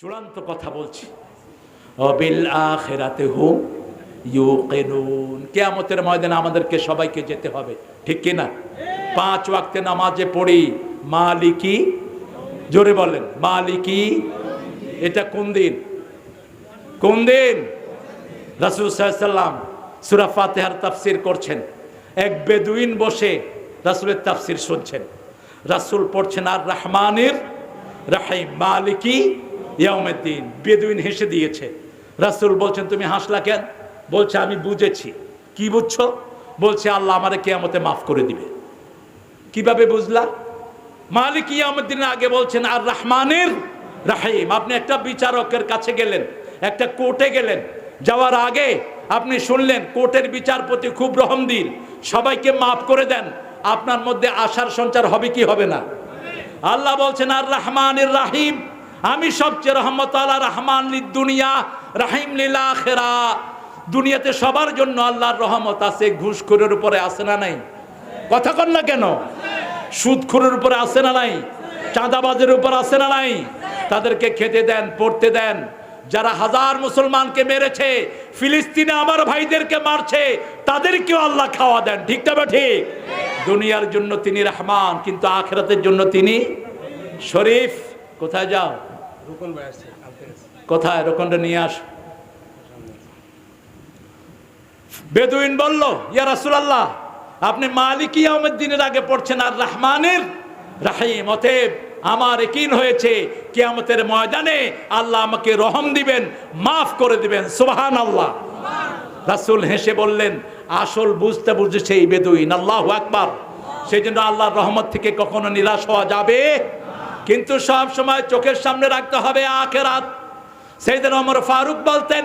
চূড়ান্ত কথা বলছি। অবিল আখেরাতে হুম ইউকিনুন। কেয়ামতের ময়দানে আমাদেরকে সবাইকে যেতে হবে। ঠিক কি না পাঁচ ওয়াক্তে নামাজে পড়ি। মালিকি, জোরে বলেন, মালিকি, এটা কোন দিন? কোন দিন? রাসুল সাল্লাম সুরা ফাতেহার তাফসির করছেন। এক বেদুইন বসে রাসুলের তাফসির শুনছেন। রাসুল পড়ছেন আর রহমানের রাহিম। মালিকি ইয়াউমেদ্দিন, বেদুইন হেসে দিয়েছে। রাসুল বলছেন, তুমি হাসলা কেন? বলছে, আমি বুঝেছি। কি বুঝছ? বলছে, আল্লাহ আমারে কেয়ামতে মাফ করে দিবে। কীভাবে বুঝলা? মালিক ইয়ামুদ্দিনের আগে বলছেন, আর রহমানের রাহিম। আপনি একটা বিচারকের কাছে গেলেন, একটা কোর্টে গেলেন। যাওয়ার আগে আপনি শুনলেন, কোর্টের বিচারপতি খুব রহম দিন সবাইকে মাফ করে দেন, আপনার মধ্যে আশার সঞ্চার হবে কি হবে না? আল্লাহ বলছেন, আর রহমানের রাহিম। আমি সবচেয়ে রহমত আল্লাহ রহমান দুনিয়া, রাহিম লীলা খেরা দুনিয়াতে সবার জন্য আল্লাহর রহমত আছে, ঘুষখোরের উপরে আসে না নাই? কথা কন না কেন? সুদখোরের উপরে আসে না নাই? চাঁদাবাজের উপর আছে না নাই? তাদেরকে খেতে দেন, পড়তে দেন। যারা হাজার মুসলমানকে মেরেছে, ফিলিস্তিনে আমার ভাইদেরকে মারছে, তাদেরকেও আল্লাহ খাওয়া দেন। ঠিক তবে ঠিক? দুনিয়ার জন্য তিনি রহমান, কিন্তু আখেরাতের জন্য তিনি শরীফ। কোথায় যাও? কোথায়? রোকনটা নিয়ে আস। বেদুইন বলল, ইয়া রাসূলুল্লাহ, আপনি মালিক ইয়াউমুদ্দিনের আগে পড়ছেন আর রহমানের রাহিম। অতএব আমার একিন হয়েছে, কিয়ামতের ময়দানে আল্লাহ আমাকে রহম দিবেন, মাফ করে দিবেন। সুবহান আল্লাহ রাসূল হেসে বললেন, আসল বুঝতে বুঝেছে এই বেদুইন, আল্লাহ আকবার। সেই জন্য আল্লাহর রহমত থেকে কখনো নিরাশ হওয়া যাবে কিন্তু সব সময় চোখের সামনে রাখতে হবে আখেরাত। সেইদিন অমর ফারুক বলতেন,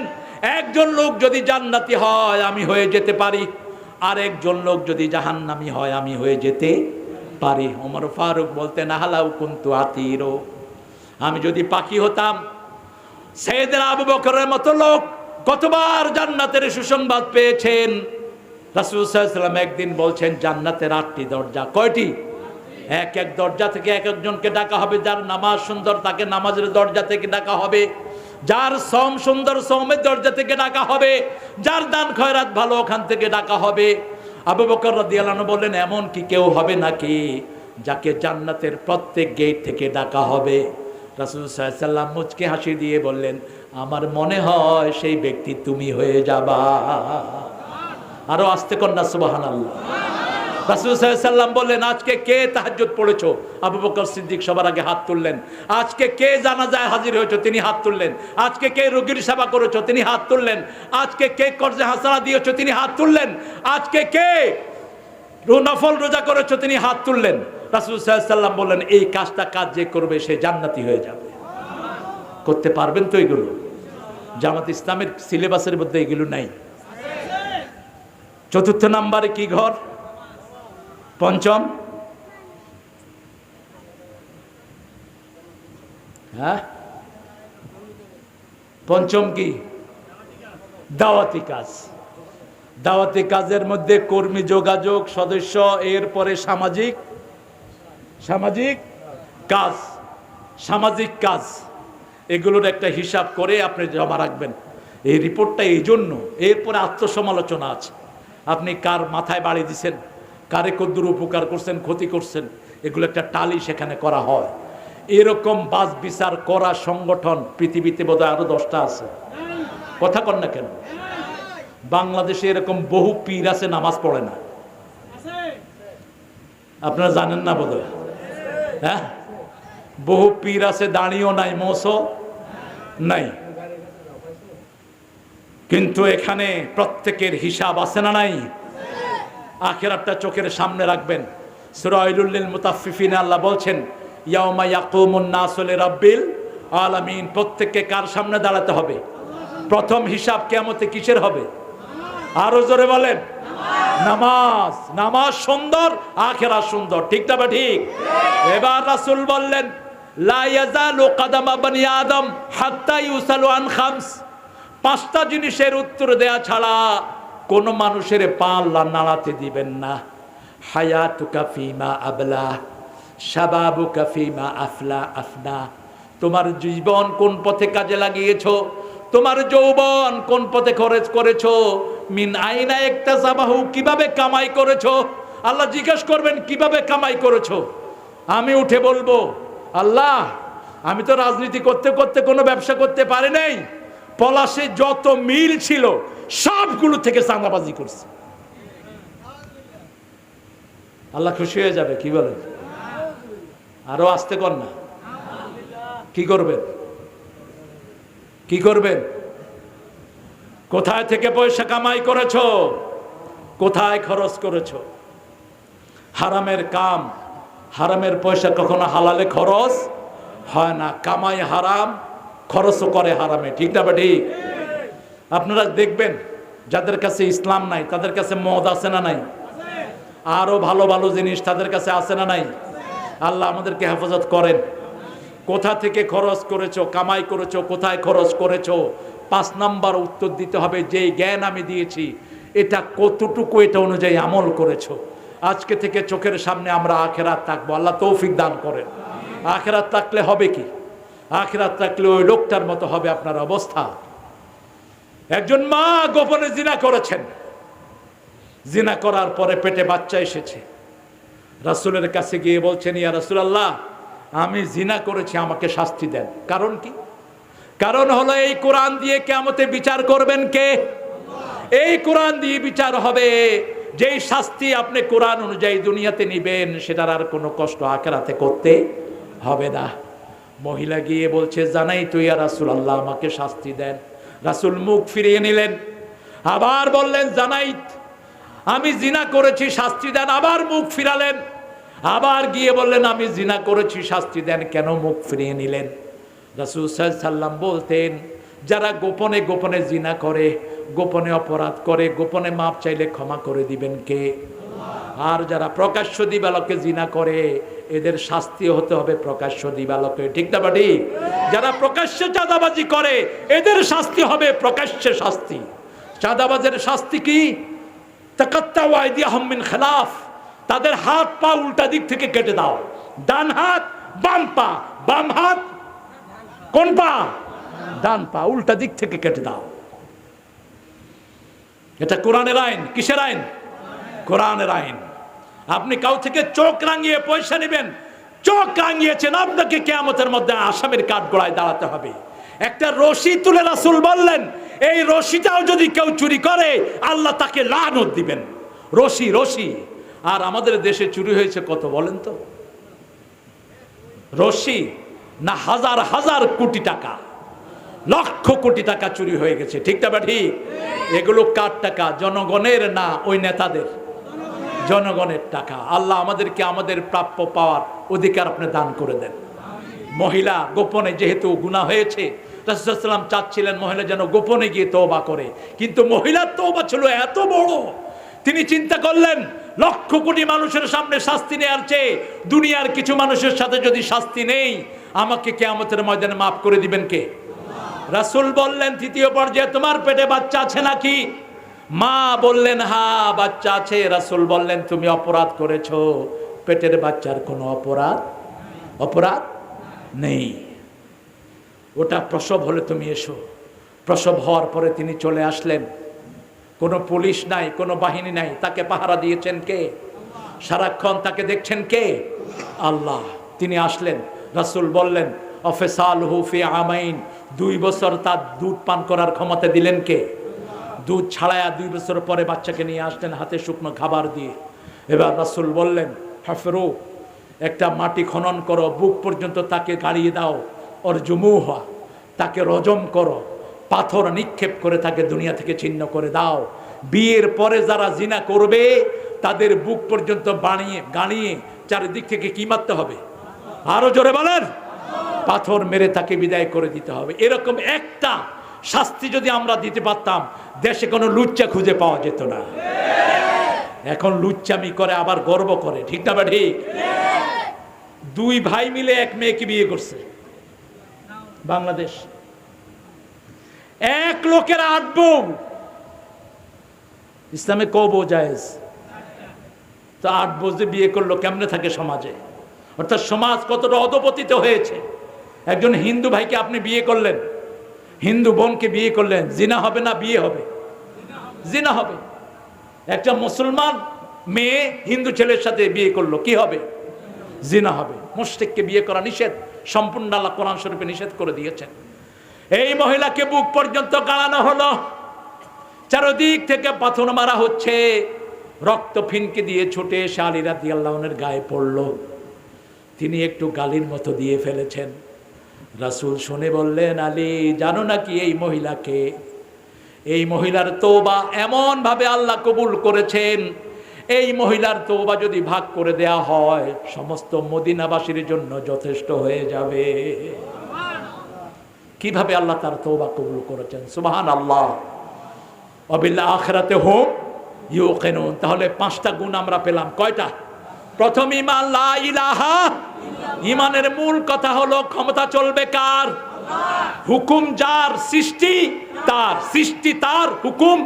একজন লোক যদি জান্নাতি হয়, আমি হয়ে যেতে পারি। আর একজন লোক যদি জাহান্নামি হয়, আমি হয়ে যেতে পারি। অমর ফারুক বলতেন, আহালাউ কুন্তু আতিরো। আমি যদি পাখি হতাম, সেইদিন আবু বকরের মতো লোক কতবার জান্নাতের সুসংবাদ পেয়েছেন। রাসুল সাল্লাম একদিন বলছেন, জান্নাতের আটটি দরজা। কয়টি? এক এক দরজা থেকে এক একজনকে ডাকা হবে, যার নামাজ সুন্দর তাকে নামাজের দরজা থেকে ডাকা হবে, যার সম সুন্দর সমের দরজা থেকে ডাকা হবে, যার দান খয়রাত ভালো ওখান থেকে ডাকা হবে। আবু বকর রাদিয়াল্লাহু বললেন, এমন কি কেউ হবে নাকি যাকে জান্নাতের প্রত্যেক গেট থেকে ডাকা হবে? রাসুল সাল্লাম মুচকে হাসি দিয়ে বললেন, আমার মনে হয় সেই ব্যক্তি তুমি হয়ে যাবা। আরও আসতে কন্যা সুবাহান আল্লাহ রাসুল সাল্লাম বললেন, আজকে কে তাহাজ্জুদ পড়েছো? আবু বকর সিদ্দিক সবার আগে হাত তুললেন। আজকে কে জানাজায় হাজির হয়েছো? তিনি হাত তুললেন। আজকে কে রোগীর সেবা করেছ? তিনি হাত তুললেন। আজকে কে কর্জে হাসানা দিয়েছ? তিনি হাত তুললেন। আজকে কে নফল রোজা করেছ? তিনি হাত তুললেন। রাসুল সাল্লাম বললেন, এই কাজটা কাজ যে করবে, সে জান্নাতি হয়ে যাবে। করতে পারবেন তো এগুলো? জামাত ইসলামের সিলেবাসের মধ্যে এগুলো নাই। চতুর্থ নাম্বারে কি ঘর? পঞ্চম। হ্যাঁ? পঞ্চম কি? দাওয়াতি কাজ। দাওয়াতি কাজের মধ্যে কর্মী যোগাযোগ, সদস্য, এরপরে সামাজিক। সামাজিক? কাজ। সামাজিক কাজ। এগুলোর একটা হিসাব করে আপনি জমা রাখবেন। এই রিপোর্টটা এই জন্য। এরপরে আত্মসমালোচনা আছে। আপনি কার মাথায় বাড়ি দিছেন? কারে কদ্দুর উপকার করছেন, ক্ষতি করছেন, এগুলো একটা টালি সেখানে করা হয়। এরকম বাস বিচার করা সংগঠন পৃথিবীতে বোধহয় আরও দশটা আছে। কথা কন না কেন? বাংলাদেশে এরকম বহু পীর আছে, নামাজ পড়ে না। আপনারা জানেন না বোধহয়? হ্যাঁ? বহু পীর আছে, দাঁড়িয়েও নাই, মোসও নাই। কিন্তু এখানে প্রত্যেকের হিসাব আছে না নাই? আখেরাতটা চোখের সামনে রাখবেন। সুরাইলুল্লিল মুতাফিফিন আল্লাহ বলছেন, ইয়াউমা ইয়াকুমুন নাসু লিরাব্বিল আলামিন। প্রত্যেককে কার সামনে দাঁড়াতে হবে? প্রথম হিসাব কিয়ামতে কিসের হবে? আরও জোরে বলেন। নামাজ। নামাজ সুন্দর আখেরা সুন্দর। ঠিক না ঠিক? এবার রাসূল বললেন পাঁচটা জিনিসের উত্তর দেয়া ছাড়া কোন মানুষের পা আল্লাহ নাড়াতে দিবেন না। হায়াতুকা ফিমা আবলা, শাবাবুকা ফিমা আফলা, আফনা। তোমার জীবন কোন পথে কাজে লাগিয়েছ? তোমার যৌবন কোন পথে খরচ করেছ? মিন আইনা একটা সাবাহু কীভাবে কামাই করেছ? আল্লাহ জিজ্ঞেস করবেন, কীভাবে কামাই করেছ? আমি উঠে বলব, আল্লাহ, আমি তো রাজনীতি করতে করতে কোনো ব্যবসা করতে পারি নাই। পলাশে যত মিল ছিল সবগুলো থেকে চাঁদাবাজি করছে। আল্লাহ খুশি হয়ে যাবে, কি বলেন? আরও আসতে কর না। কি করবেন? কি করবেন? কোথায় থেকে পয়সা কামাই করেছ? কোথায় খরচ করেছ? হারামের কাম, হারামের পয়সা কখনো হালালে খরচ হয় না। কামাই হারাম, খরচও করে হারামে। ঠিক না বা ঠিক? আপনারা দেখবেন, যাদের কাছে ইসলাম নাই, তাদের কাছে মদ আছে না নাই? আরও ভালো ভালো জিনিস তাদের কাছে আছে না নাই? আল্লাহ আমাদেরকে হেফাজত করেন। কোথা থেকে খরচ করেছ, কামাই করেছ, কোথায় খরচ করেছ? পাঁচ নাম্বার উত্তর দিতে হবে, যেই জ্ঞান আমি দিয়েছি, এটা কতটুকু এটা অনুযায়ী আমল করেছ? আজকে থেকে চোখের সামনে আমরা আখেরাত থাকব। আল্লাহ তৌফিক দান করেন। আখেরাত থাকলে হবে কি? আখেরাত থাকলে ওই লোকটার মতো হবে আপনার অবস্থা। একজন মা গোপনে জিনা করেছেন। জিনা করার পরে পেটে বাচ্চা এসেছে। রাসুলের কাছে গিয়ে বলছেন, ইয়া রাসুল আল্লাহ আমি জিনা করেছি, আমাকে শাস্তি দেন। কারণ কি? কারণ হলো এই কোরআন দিয়ে কেমতে বিচার করবেন কে? এই কোরআন দিয়ে বিচার হবে। যেই শাস্তি আপনি কোরআন অনুযায়ী দুনিয়াতে নিবেন, সেটার আর কোনো কষ্ট আখেরাতে করতে হবে না। মহিলা গিয়ে বলছে, জানাই তুই আর রাসুল আল্লাহ আমাকে শাস্তি দেন। রাসুল মুখ ফিরিয়ে নিলেন। আবার বললেন, জানাইত, আমি জিনা করেছি, শাস্তি দেন। আবার মুখ ফিরালেন। আবার গিয়ে বললেন, আমি জিনা করেছি, শাস্তি দেন। কেন মুখ ফিরিয়ে নিলেন? রাসুল সাল্লাম বলতেন, যারা গোপনে গোপনে জিনা করে, গোপনে অপরাধ করে, গোপনে মাপ চাইলে ক্ষমা করে দিবেন কে? আর যারা প্রকাশ্য দিবালকে জিনা করে এদের শাস্তি হতে হবে প্রকাশ্য দিবালকে। ঠিক না বাটি যারা প্রকাশ্যে চাঁদাবাজি করে, এদের শাস্তি হবে প্রকাশ্যে শাস্তি। চাঁদাবাজের শাস্তি কি? তাকাত্তা আহমিন খেলাফ। তাদের হাত পা উল্টা দিক থেকে কেটে দাও। ডান হাত, বাম পা। বাম হাত, কোন পা? ডান পা, উল্টা দিক থেকে কেটে দাও। এটা কোরআনের আইন। কিসের আইন? কোরআনের আইন। আপনি কাউ থেকে চোখ রাঙিয়ে পয়সা নেবেন। চোখ রাঙিয়েছেন, আপনাকে কেয়ামতের মধ্যে আসামের কাঠ গোড়ায় দাঁড়াতে হবে। একটা রশি তুলে রাসুল বললেন, এই রশিটাও যদি কেউ চুরি করে, আল্লাহ তাকে লানত দিবেন। রশি রশি। আর আমাদের দেশে চুরি হয়েছে কত বলেন তো? রশি না হাজার হাজার কোটি টাকা। লক্ষ কোটি টাকা চুরি হয়ে গেছে। ঠিক না বা ঠিক? এগুলো কার টাকা? জনগণের না ওই নেতাদের? জনগণের টাকা। আল্লাহ আমাদেরকে আমাদের প্রাপ্য পাওয়ার অধিকার আপনি দান করে দেন। মহিলা গোপনে যেহেতু গুণা হয়েছে রাসুলাম চাচ্ছিলেন মহিলা যেন গোপনে গিয়ে তওবা করে। কিন্তু মহিলার তওবা ছিল এত বড়, তিনি চিন্তা করলেন, লক্ষ কোটি মানুষের সামনে শাস্তি নেওয়ার চেয়ে দুনিয়ার কিছু মানুষের সাথে যদি শাস্তি নেই, আমাকে কেয়ামতের ময়দানে মাফ করে দিবেন কে? রাসুল বললেন, তৃতীয় পর্যায়ে তোমার পেটে বাচ্চা আছে নাকি? মা বললেন, হা, বাচ্চা আছে। রাসুল বললেন, তুমি অপরাধ করেছ। পেটের বাচ্চার কোনো অপরাধ অপরাধ নেই। ওটা প্রসব হলে তুমি এসো। প্রসব হওয়ার পরে তিনি চলে আসলেন। কোনো পুলিশ নাই, কোনো বাহিনী নাই। তাকে পাহারা দিয়েছেন কে? সারাক্ষণ তাকে দেখছেন কে? আল্লাহ। তিনি আসলেন। রাসুল বললেন অফেসাল হুফি আমাইন। দুই বছর তার দুধ পান করার ক্ষমতা দিলেন কে? দুধ ছাড়ায়া দুই বছর পরে বাচ্চাকে নিয়ে আসলেন হাতে শুকনো খাবার দিয়ে। এবার রাসুল বললেন, হাফেরো, একটা মাটি খনন করো, বুক পর্যন্ত তাকে গাড়িয়ে দাও ওর জমু হওয়া। তাকে রজম করো, পাথর নিক্ষেপ করে তাকে দুনিয়া থেকে ছিন্ন করে দাও। বিয়ের পরে যারা জিনা করবে, তাদের বুক পর্যন্ত বানিয়ে গাড়িয়ে চারিদিক থেকে কি মারতে হবে? আরও জোরে বলেন। পাথর মেরে তাকে বিদায় করে দিতে হবে। এরকম একটা শাস্তি যদি আমরা দিতে পারতাম, দেশে কোনো লুচ্চা খুঁজে পাওয়া যেত না। এখন লুচ্চামি করে, আবার গর্ব করে, ঠিক না বা ঠিক দুই ভাই মিলে এক মেয়েকে বিয়ে করছে। বাংলাদেশ। এক লোকের আট বউ ইসলামে কব জায়েজ? তো আট বউ যে বিয়ে করল, কেমনে থাকে সমাজে? অর্থাৎ সমাজ কতটা অধপতিত হয়েছে? একজন হিন্দু ভাইকে আপনি বিয়ে করলেন হিন্দু বোনকে বিয়ে করলেন, জিনা হবে না বিয়ে হবে? জিনা হবে। একটা মুসলমান মেয়ে হিন্দু ছেলের সাথে বিয়ে করল, কি হবে? জিনা হবে। মুশরিককে বিয়ে করা নিষেধ। সম্পূর্ণ আল্লাহ কোরআন শরীফে নিষেধ করে দিয়েছেন। এই মহিলাকে বুক পর্যন্ত গাড়ানো হলো। চারদিক থেকে পাথর মারা হচ্ছে। রক্ত ফিনকে দিয়ে ছুটে এসে আলী রাতি আল্লাহনের গায়ে পড়ল। তিনি একটু গালির মতো দিয়ে ফেলেছেন। রাসূল শুনে বললেন, আলী, জানো নাকি এই মহিলাকে? এই মহিলার তৌবা এমনভাবে আল্লাহ কবুল করেছেন, এই মহিলার তৌবা যদি ভাগ করে দেয়া হয়, সমস্ত মদিনাবাসীর জন্য যথেষ্ট হয়ে যাবে। কীভাবে আল্লাহ তার তৌবা কবুল করেছেন? সুবাহান আল্লাহ অবিল্লা আখরাতে হোক ইউ কেন তাহলে পাঁচটা গুণ আমরা পেলাম। কয়টা? প্রথম ইমান, লা ইলাহা ইমানের মূল কথা হলো ক্ষমতা চলবে কার? হুকুম যার, সৃষ্টি তার সৃষ্টি তার হুকুম।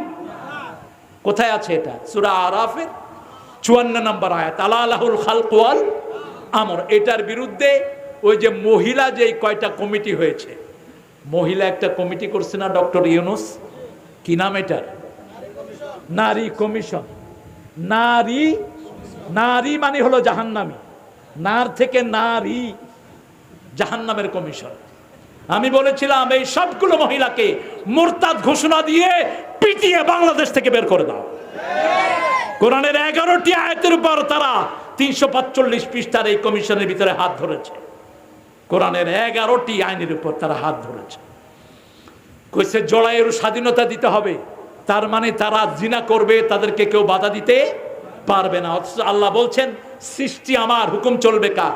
কোথায় আছে এটা? সুরা আরাফের চুয়ান্ন নম্বর আয়াত আলাহুল খালকোয়াল আমর। এটার বিরুদ্ধে ওই যে মহিলা যে কয়টা কমিটি হয়েছে, মহিলা একটা কমিটি করছে না, ডক্টর ইউনুস? কি নাম এটার? নারী কমিশন। নারী নারী মানে হলো জাহান্নামী। নার থেকে নারী জাহান্নামের কমিশন আমি বলেছিলাম, এই সবগুলো মহিলাকে মোরতাদ ঘোষণা দিয়ে পিটিয়ে বাংলাদেশ থেকে বের করে দাও। কোরআনের এগারোটি আয়তের উপর তারা তিনশো পাঁচচল্লিশ পৃষ্ঠার এই কমিশনের ভিতরে হাত ধরেছে। কোরআনের এগারোটি আইনের উপর তারা হাত ধরেছে। কইছে, জড়াইয়ের স্বাধীনতা দিতে হবে। তার মানে তারা জিনা করবে, তাদেরকে কেউ বাধা দিতে পারবে না। অথচ আল্লাহ বলছেন, সৃষ্টি আমার, হুকুম চলবে কার?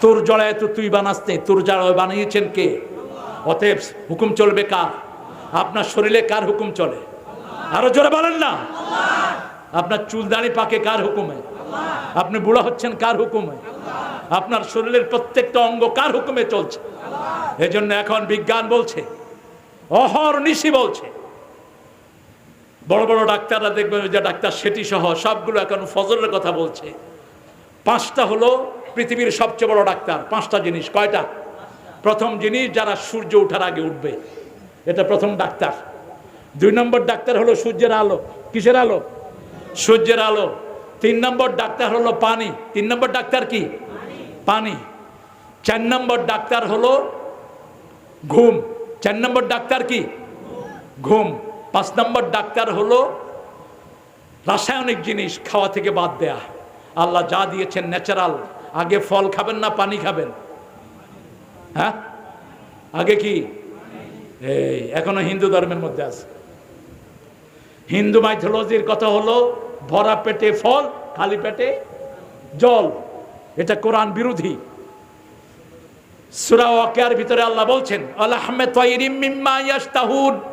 তোর জড়ায় তো তুই বানাসতে তোর জড়ায় বানিয়েছেন কে? অতএব হুকুম চলবে কার? আপনার শরীরে কার হুকুম চলে? আরও জোরে বলেন না। আপনার চুলদাড়ি পাকে কার হুকুমে? আপনি বুড়া হচ্ছেন কার হুকুমে? আপনার শরীরের প্রত্যেকটা অঙ্গ কার হুকুমে চলছে? এজন্য এখন বিজ্ঞান বলছে, অহর নিশি বলছে বড় বড় ডাক্তাররা দেখবেন যে ডাক্তার সেটি সহ সবগুলো এখন ফজলের কথা বলছে। পাঁচটা হলো পৃথিবীর সবচেয়ে বড় ডাক্তার, পাঁচটা জিনিস। কয়টা? প্রথম জিনিস, যারা সূর্য ওঠার আগে উঠবে, এটা প্রথম ডাক্তার। দুই নম্বর ডাক্তার হলো সূর্যের আলো। কিসের আলো? সূর্যের আলো। তিন নম্বর ডাক্তার হলো পানি। তিন নম্বর ডাক্তার কি? পানি। চার নম্বর ডাক্তার হলো ঘুম। চার নম্বর ডাক্তার কি? ঘুম। পাঁচ নম্বর ডাক্তার হলো রাসায়নিক জিনিস খাওয়া থেকে বাদ দেয়া। আল্লাহ যা দিয়েছেন ন্যাচারাল আগে ফল খাবেন না পানি খাবেন? হ্যাঁ? আগে কি? এই, এখনও হিন্দু ধর্মের মধ্যে আছে। হিন্দু মাইথোলজির কথা হলো, ভরা পেটে ফল, খালি পেটে জল। এটা কোরআন বিরোধী। সূরা ওয়াকিয়ার ভিতরে আল্লাহ বলছেন মিম্মা ইয়াস্তাহুন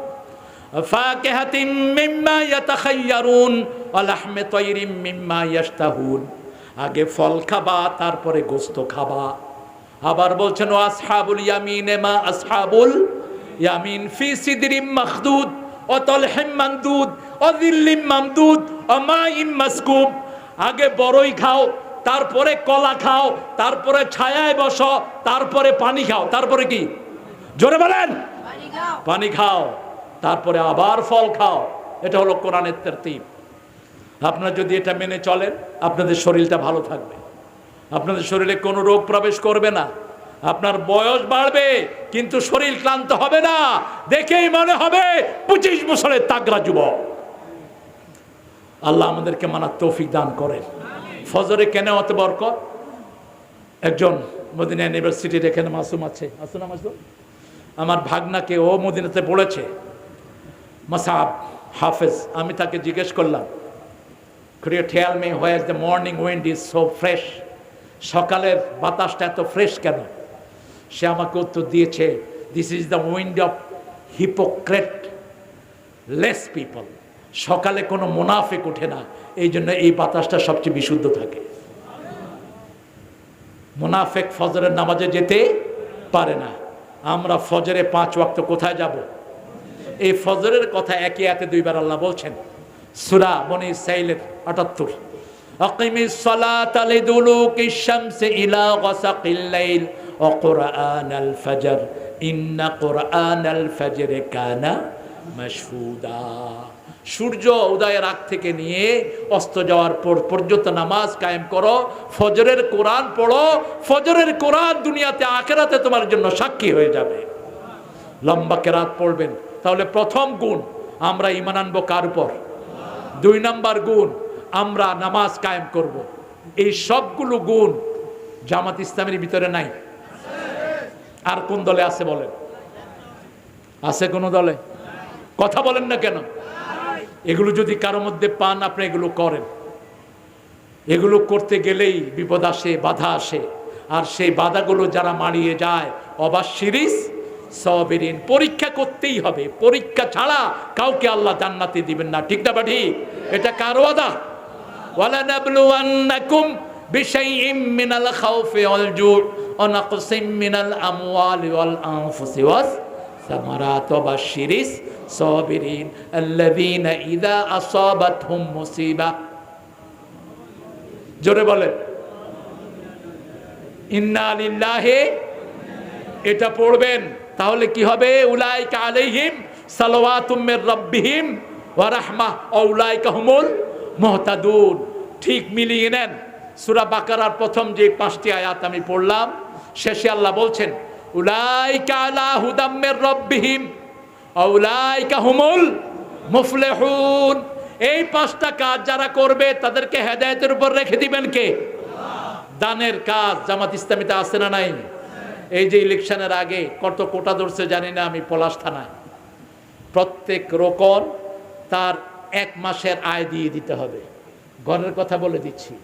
ফাকিহাতিম মিম্মা ইয়াতাখায়্যারুন আগে ফল খাবা তারপরে গোস্ত খাবা। আবার বলছেন ও আসহাবুল ইয়ামিন মা আসহাবুল ইয়ামিন ফি সিদরিম মাখদুদ ও তলহিম মামদুদ ও দিল্লিম মামদুদ ও মাইন মাসকুব আগে বড়ই খাও তারপরে কলা খাও তারপরে ছায়ায় বসো তারপরে পানি খাও। তারপরে কি? জোরে বলেন। পানি খাও। তারপরে আবার ফল খাও। এটা হলো কোরআনের তেরতিব। আপনারা যদি এটা মেনে চলেন, আপনাদের শরীরটা ভালো থাকবে। আপনাদের শরীরে কোনো রোগ প্রবেশ করবে না। আপনার বয়স বাড়বে, কিন্তু শরীর ক্লান্ত হবে না। দেখেই মনে হবে, পঁচিশ বছরের তাগরা যুবক। আল্লাহ আমাদেরকে মানার তৌফিক দান করেন। ফজরে কেন অত বরকত? একজন মদিনা ইউনিভার্সিটির এখানে মাসুম আছে। আছে না মাসুম? আমার ভাগনাকে ও মদিনাতে পড়েছে। মাসাব, হাফেজ, আমি তাকে জিজ্ঞেস করলাম, Could you tell me where the morning wind is? সকালের বাতাসটা এত ফ্রেশ কেন? সে আমাকে উত্তর দিয়েছে this is the wind of hypocrite less people সকালে কোনো মুনাফেক ওঠে না, এই জন্য এই বাতাসটা সবচেয়ে বিশুদ্ধ থাকে। মুনাফেক ফজরের নামাজে যেতে পারে না। আমরা ফজরে পাঁচ ওয়াক্ত কোথায় যাব? এই ফজরের কথা একই এতে দুইবার আল্লাহ বলছেন সুরা বনি সাইলের আটাত্তর أقم الصلاة لدلوك الشمس إلى غسق الليل وقرآن الفجر إن قرآن الفجر كان مشهودا সূর্য উদয়ের আগ থেকে নিয়ে অস্ত যাওয়ার পর পর্যন্ত নামাজ কায়েম করো ফজরের কোরআন পড়ো ফজরের কোরআন দুনিয়াতে আখেরাতে তোমার জন্য সাক্ষী হয়ে যাবে লম্বা কেরাত পড়বেন তাহলে প্রথম গুণ, আমরা ইমান আনব কার উপর? দুই নাম্বার গুণ, আমরা নামাজ কায়েম করব। এই সবগুলো গুণ জামাত ইসলামের ভিতরে নাই। আর কোন দলে আছে বলেন? আছে কোন দলে? কথা বলেন না কেন? এগুলো যদি কারোর মধ্যে পান, আপনি এগুলো করেন। এগুলো করতে গেলেই বিপদ আসে, বাধা আসে। আর সেই বাধাগুলো যারা মারিয়ে যায় অবা সিরিজ সবেরিন পরীক্ষা করতেই হবে। পরীক্ষা ছাড়া কাউকে আল্লাহ জান্নাতি দিবেন না। ঠিক না বাঠি এটা কার ওয়াদা? ওয়ালা নাবলুয়ান্নাকুম বিশাইইম মিনাল খাউফি ওয়াল জুর ওয়া নাকসিম মিনাল আমওয়ালি ওয়াল আনফুসি ওয়াস সামারাত ওয়া বাশশিরিস সাবিরিন আল্লাযীনা ইযা আসাবাতহুম মুসিবা। জোরে বলেন। ইন্না লিল্লাহি, এটা পড়বেন। তাহলে কি হবে? উলাইকা আলাইহিম সালাওয়াতুম মির রাব্বিহিম ওয়া রাহমাহ ওয়া উলাইকা হুমুল মুহতাদুন। ঠিক মিলিয়ে নেন। সূরা বাকারার প্রথম যে পাঁচটি আয়াত আমি পড়লাম, শেষে আল্লাহ বলছেন, উলাইকা আলা হুদাম মির রাব্বিহিম ওয়া উলাইকা হুমুল মুফলিহুন। এই পাঁচটা কাজ যারা করবে, তাদেরকে হেদায়েতের উপর রেখে দিবেন কে? দানের কাজ। জামাত ইসলামীতে আছে না নাই? এই যে ইলেকশনের আগে কত কোটা ধরছে জানি না, আমি পলাশ থানায়। প্রত্যেক রোকন তার এক মাসের আয় দিয়ে দিতে হবে। ঘরের কথা বলে দিচ্ছি।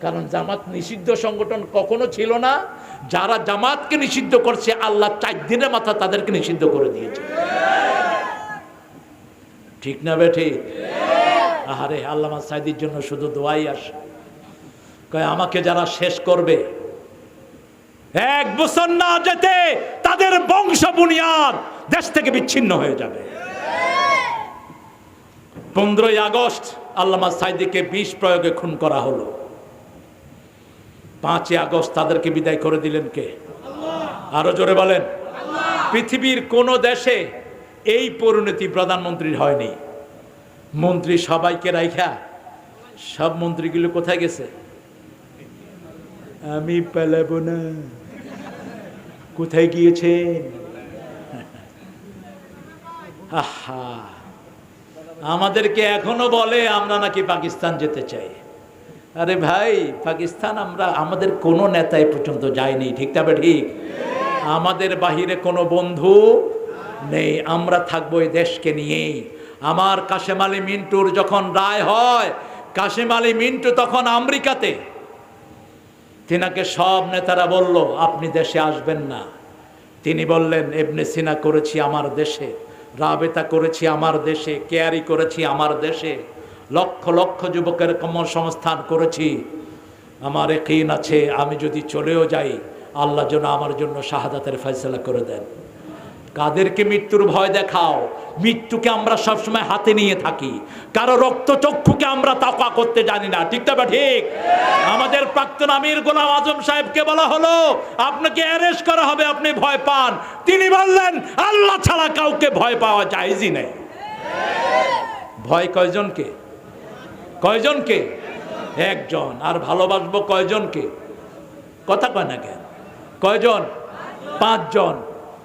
কারণ জামাত নিষিদ্ধ সংগঠন কখনো ছিল না। যারা জামাতকে নিষিদ্ধ করছে, আল্লাহ চার দিনের মাথা তাদেরকে নিষিদ্ধ করে দিয়েছে। ঠিক না বে ঠিক? আহারে, আল্লামা সাইদির জন্য শুধু দোয়াই আসে। কয়, আমাকে যারা শেষ করবে এক বছর না যেতে তাদের বংশ বুনিয়াদ দেশ থেকে বিচ্ছিন্ন হয়ে যাবে। পনেরোই আগস্ট আল্লামা সাইদিকে বিষ প্রয়োগে খুন করা হলো। পাঁচই আগস্ট তাদেরকে বিদায় করে দিলেন কে? আরও জোরে বলেন। পৃথিবীর কোন দেশে এই পরিণতি প্রধানমন্ত্রীর হয়নি। মন্ত্রী সবাইকে রাইখা। সব মন্ত্রীগুলো কোথায় গেছে? আমি পালাবো না। কোথায় গিয়েছেন? আহা! আমাদেরকে এখনও বলে আমরা নাকি পাকিস্তান যেতে চাই। আরে ভাই, পাকিস্তান আমরা, আমাদের কোনো নেতাই পর্যন্ত যায়নি, ঠিক তবে ঠিক? আমাদের বাহিরে কোনো বন্ধু নেই, আমরা থাকব এই দেশকে নিয়েই আমার কাশেম আলী মিন্টুর যখন রায় হয়, কাশেম আলী মিন্টু তখন আমেরিকাতে। তিনাকে সব নেতারা বলল, আপনি দেশে আসবেন না। তিনি বললেন এবনে সিনা করেছি আমার দেশে, রাবেতা করেছি আমার দেশে, কেয়ারি করেছি আমার দেশে, লক্ষ লক্ষ যুবকের কর্মসংস্থান করেছি। আমার একই আছে, আমি যদি চলেও যাই, আল্লাহ যেন আমার জন্য শাহাদাতের ফয়সলা করে দেন। কাদেরকে মৃত্যুর ভয় দেখাও। মৃত্যুকে আমরা সবসময় হাতে নিয়ে থাকি। কারও রক্ত চক্ষুকে আমরা তাকা করতে জানি না। ঠিক না ঠিক? আমাদের প্রাক্তন আমির গোলাম আজম সাহেবকে বলা হলো, আপনাকে অ্যারেস্ট করা হবে, আপনি ভয় পান। তিনি বললেন, আল্লাহ ছাড়া কাউকে ভয় পাওয়া যায়ই নেই। ভয় কয়জনকে? কয়জনকে? একজন। আর ভালোবাসবো কয়জনকে? কথা কয় না কেন? কয়জন? পাঁচজন।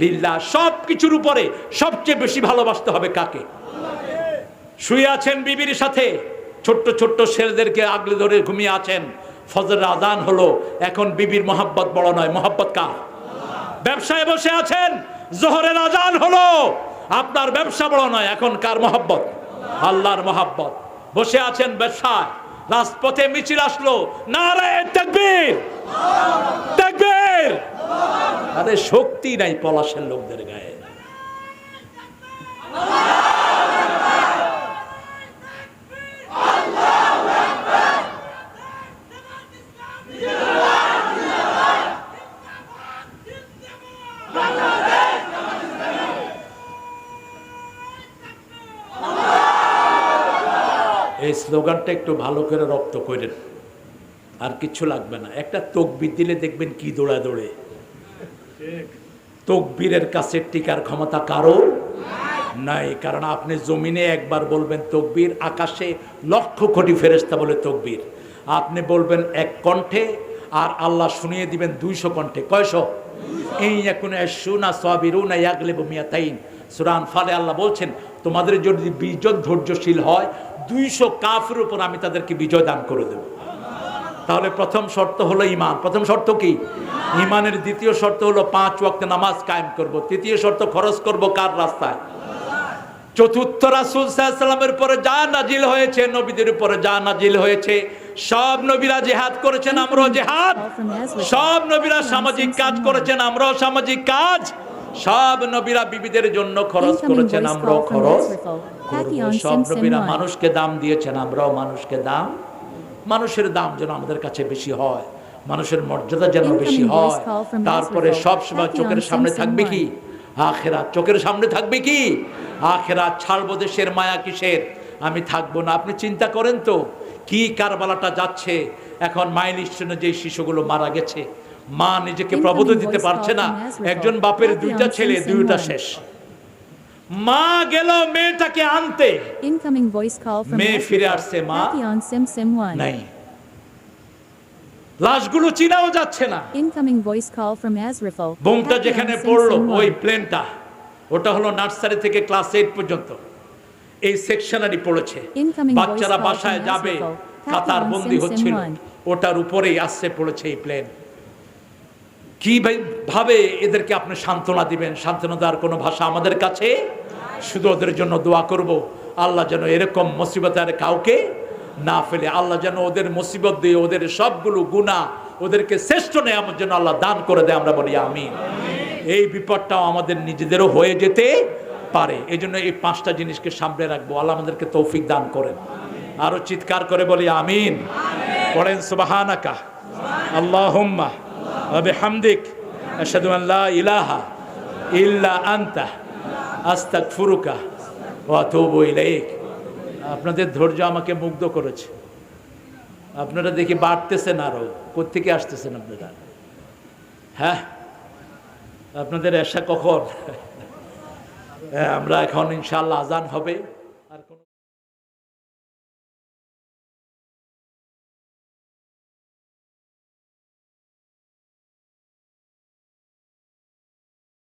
লিল্লা সব কিছুর উপরে সবচেয়ে বেশি ভালোবাসতে হবে কাকে? শুয়ে আছেন বিবির সাথে, ছোট্ট ছোট্ট ছেলেদেরকে আগলে ধরে ঘুমিয়ে আছেন। ফজর আদান হলো, এখন বিবির মহাব্বত বড় নয়, মহাব্বত কার? ব্যবসায় বসে আছেন, জোহরের আজান হলো, আপনার ব্যবসা বড় নয়, এখন কার মহাব্বত? আল্লাহর মহাব্বত। বসে আছেন ব্যবসায়, রাজপথে মিছিল আসলো, নারায় তাকবীর তাকবীর। আরে শক্তি নাই পলাশের লোকদের গায়ে। এই স্লোগানটা একটু ভালো করে রপ্ত করেন। আর কিছু লাগবে না। একটা তকবির দিলে দেখবেন কি দৌড়া দৌড়ে তকবীরের কাছে টিকার ক্ষমতা কারও নাই। কারণ আপনি জমিনে একবার বলবেন তকবীর, আকাশে লক্ষ কোটি ফেরেস্তা বলে তকবীর। আপনি বলবেন এক কণ্ঠে আর আল্লাহ শুনিয়ে দিবেন দুইশো কণ্ঠে। কয়শো? এই এখন সুনা সাবিরুনা ইয়াগলিবু মিয়াতাইন। সুরান ফালে আল্লাহ বলছেন, তোমাদের যদি বিজন ধৈর্যশীল হয়, দুইশো কাফের উপর আমি তাদেরকে বিজয় দান করে দেব। তাহলে প্রথম শর্ত হলো ইমান প্রথম শর্ত কি? ইমানের দ্বিতীয় শর্ত হলো পাঁচ ওয়াক্ত নামাজ কায়েম করব। তৃতীয় শর্ত খরচ করব কার রাস্তায়? চতুর্থ রাসুল সাল্লামের পরে যা নাজিল হয়েছে নবীদের উপরে যা নাজিল হয়েছে সব নবীরা জেহাদ করেছেন আমরাও জেহাদ। সব নবীরা সামাজিক কাজ করেছেন আমরাও সামাজিক কাজ। সব নবীরা বিবিদের জন্য খরচ করেছেন আমরাও খরচ সব নবীরা মানুষকে দাম দিয়েছেন আমরাও মানুষকে দাম। মানুষের দাম যেন আমাদের কাছে বেশি হয়। মানুষের মর্যাদা যেন বেশি হয়। তারপরে. সব সময় চোখের সামনে থাকবে কি? আখেরা চোখের সামনে থাকবে কি? আখেরা ছাড়বো দেশের মায়া কিসের? আমি থাকব না। আপনি চিন্তা করেন তো কি কারবালাটা যাচ্ছে? এখন মাইল স্টেশনে যে শিশুগুলো মারা গেছে মা নিজেকে প্রবোধ দিতে পারছে না। একজন বাপের দুইটা ছেলে দুইটা শেষ। মা গেল মেয়েটাকে আনতে। Incoming voice call from মেয়ে ফিরে আসছে মা. নাই। লাশগুলো চিনাও যাচ্ছে না। Incoming voice call from Nazrifal. বোমটা যেখানে পড়ল ওই প্লেনটা ওটা হলো নার্সারি থেকে ক্লাস এইট পর্যন্ত। এই সেকশনারি পড়েছে। বাচ্চারা বাসায় যাবে কাতার বন্দি হচ্ছিল। ওটার উপরেই আসছে পড়েছে এই প্লেন কি ভাবে এদেরকে আপনি সান্ত্বনা দিবেন? সান্ত্বনা দেওয়ার কোনো ভাষা আমাদের কাছে? শুধু ওদের জন্য দোয়া করব। আল্লাহ যেন এরকম মুসিবত আর কাউকে না ফেলে আল্লাহ যেন ওদের মুসিবত দিয়ে ওদের সবগুলো গুণা ওদেরকে শ্রেষ্ঠ নেয়ামত যেন আল্লাহ দান করে দেয়, আমরা বলি আমিন। এই বিপদটাও আমাদের নিজেদেরও হয়ে যেতে পারে। এই জন্য এই পাঁচটা জিনিসকে সামনে রাখব। আল্লাহ আমাদেরকে তৌফিক দান করেন। আরও চিৎকার করে বলি আমিন। পড়েন সুবাহানাকা। আল্লাহুম্মা বিহামদিক। আশহাদু আন ইলাহা ইল্লা আনতা। আস্তাগফিরুকা ওয়া আতুবু ইলাইক। আপনাদের ধৈর্য আমাকে মুগ্ধ করেছে। আপনারা দেখি বাড়তেছেন আরও কোথেকে আসতেছেন আপনারা? হ্যাঁ? আপনাদের এসা কখন? হ্যাঁ, আমরা এখন ইনশাল্লাহ আজান হবে।